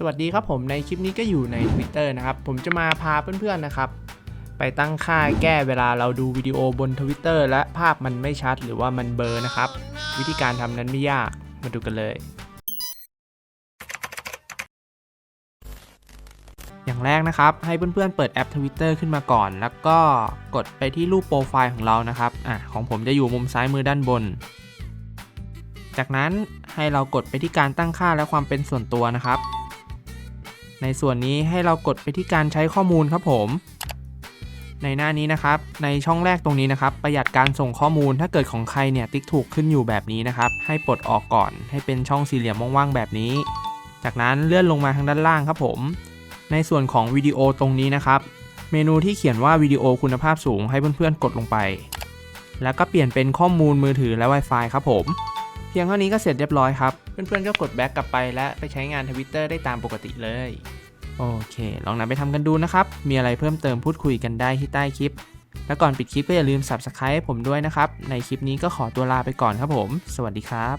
สวัสดีครับผมในคลิปนี้ก็อยู่ใน Twitter นะครับ ผมจะมาพาเพื่อนๆนะครับ ไปตั้งค่าแก้เวลาเราดูวิดีโอบน Twitter และภาพมันไม่ชัดหรือว่ามันเบลอนะครับ วิธีการทำนั้นไม่ยากมาดูกันเลย อย่างแรกนะครับ ให้เพื่อนๆเปิดแอป Twitter ขึ้นมาก่อน แล้วก็กดไปที่รูปโปรไฟล์ของเรานะครับอะของผมจะอยู่มุมซ้ายมือด้านบน จากนั้นให้เรากดไปที่การตั้งค่าและความเป็นส่วนตัวนะครับ ในส่วนนี้ให้เรากดไปที่การใช้ข้อมูลครับผม ในหน้านี้นะครับ ในช่องแรกตรงนี้นะครับ ประหยัดการส่งข้อมูลถ้าเกิดของใครเนี่ยติ๊กถูกขึ้นอยู่แบบนี้นะครับ ให้ปลดออกก่อน ให้เป็นช่องสี่เหลี่ยมว่างๆแบบนี้ จากนั้นเลื่อนลงมาทางด้านล่างครับผม ในส่วนของวิดีโอตรงนี้นะครับ เมนูที่เขียนว่าวิดีโอคุณภาพสูงให้เพื่อนๆกดลงไป แล้วก็เปลี่ยนเป็นข้อมูลมือถือและ Wi-Fi ครับผม เพียงเท่านี้ก็เสร็จเรียบร้อยครับ เพื่อนๆก็กดแบ็กกลับไปและไปใช้งานทวิตเตอร์ได้ตามปกติเลย โอเค ลองนำไปทำกันดูนะครับ มีอะไรเพิ่มเติมพูดคุยกันได้ที่ใต้คลิป แล้วก่อนปิดคลิปก็อย่าลืม Subscribe ให้ผมด้วยนะครับ ในคลิปนี้ก็ขอตัวลาไปก่อนครับผม สวัสดีครับ